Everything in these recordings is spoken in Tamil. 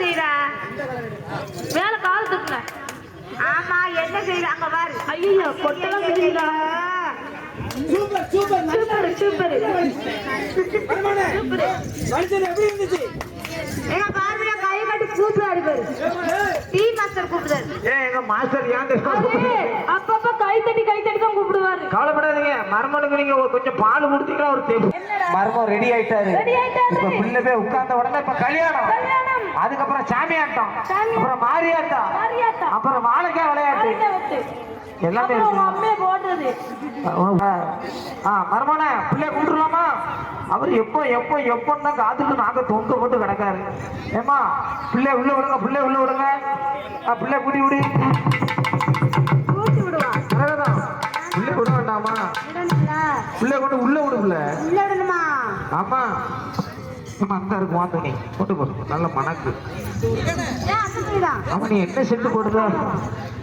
செய்யற மேல கால் தூக்குங்க ஆமா என்ன செய்யற அங்க பாரு. ஐயோ கொட்டலாம் முடியல super super super super. Super. மனுஷன் எப்படி இருந்துச்சு? எங்க பாருங்க கை கட்டி கூப்பிடாரு பாரு. டீ மாஸ்டர் கூப்பிடாரு ஏ எங்க மாஸ்டர் ஏன் மருமனுக்கு நீங்க கொஞ்சம் பால் கொடுத்தீங்கன்னா ஒரு மருமம் ரெடி ஆயிட்டாரு. இப்ப பிள்ளை போய் உட்கார்ந்த உடனே இப்ப கல்யாணம். அதுக்கப்புறம் சாமி. அப்புறம் மாரியாட்டம். அப்புறம் வாழைக்காய் விளையாட்டு. எல்லாமே மருமனை பிள்ளைய கூப்பிட்டுலாமா அவர் எப்போ எப்போ எப்போன்னு காத்துட்டு நாங்க தொங்க போட்டு கிடக்காரு. ஏமா பிள்ளை உள்ள விடுங்க பிள்ளை உள்ள விடுங்க. பிள்ளை குடி விடு. பிள்ளை கொண்டு உள்ள விடு பிள்ளை உள்ள விடணுமா? ஆமா. ஆமா அந்த இருக்கு வாங்க நீ கொண்டு போ. நல்ல மணக்கு. ஆமா நீ என்ன செட்டு போடுத?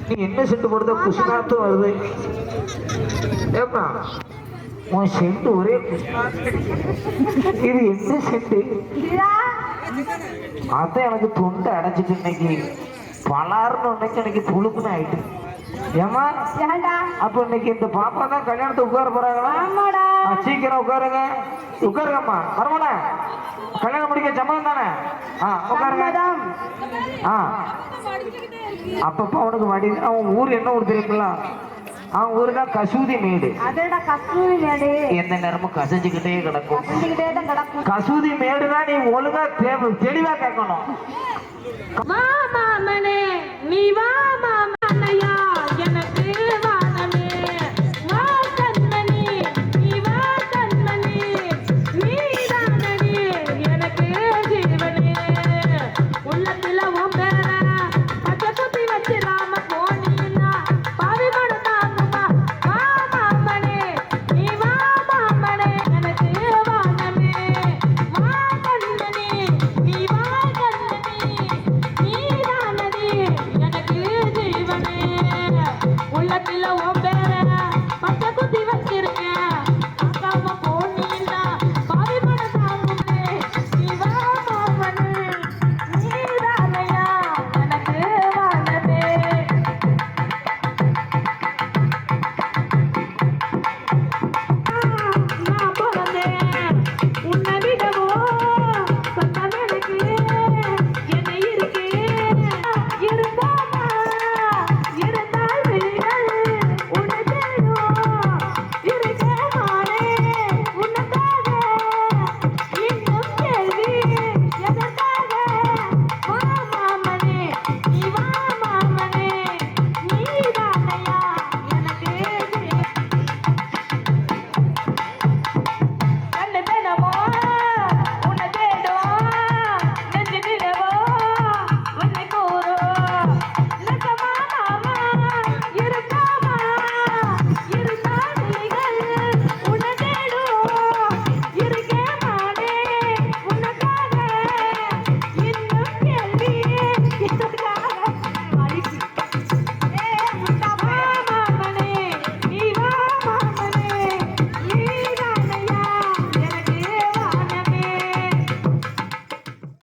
நீ என்ன செட்டு போடுத? குஷினாத்து வருது. ஏப்பா உன் செட்டு ஒரே. இது என்ன செட்டு? அதான் எனக்கு தொண்டை அடைச்சிட்டு இன்னைக்கு. பலாருன்னு இன்னைக்கு எனக்கு புழுக்குன்னு ஆயிட்டு. ஏமா ஏன்டா? அப்ப இன்னைக்கு இந்த பாப்பா தான் கல்யாணத்துக்கு உட்கார போறாங்களா? ஆமாடா. சீக்கிரம் உட்காருங்க. உட்காருங்கம்மா. வரமாடா கல்யாணம் முடிக்க சம்மதம் தானே? ஆ உட்காருங்க. ஆ. அப்பப்போ அவனுக்கு வடி அவன் ஊர் என்ன ஊர் தெரியுங்களா அவன் ஊரு தான் கசூதி மேடு. அதோட கஸ்தூரி மேடு. எந்த நேரமும் கசஞ்சுக்கிட்டே கிடக்கும். கசூதி மேடுனா நீ ஒழுங்கா தெளிவா கேட்கணும். ಮಾಮ ಮನೆ ನೀವ?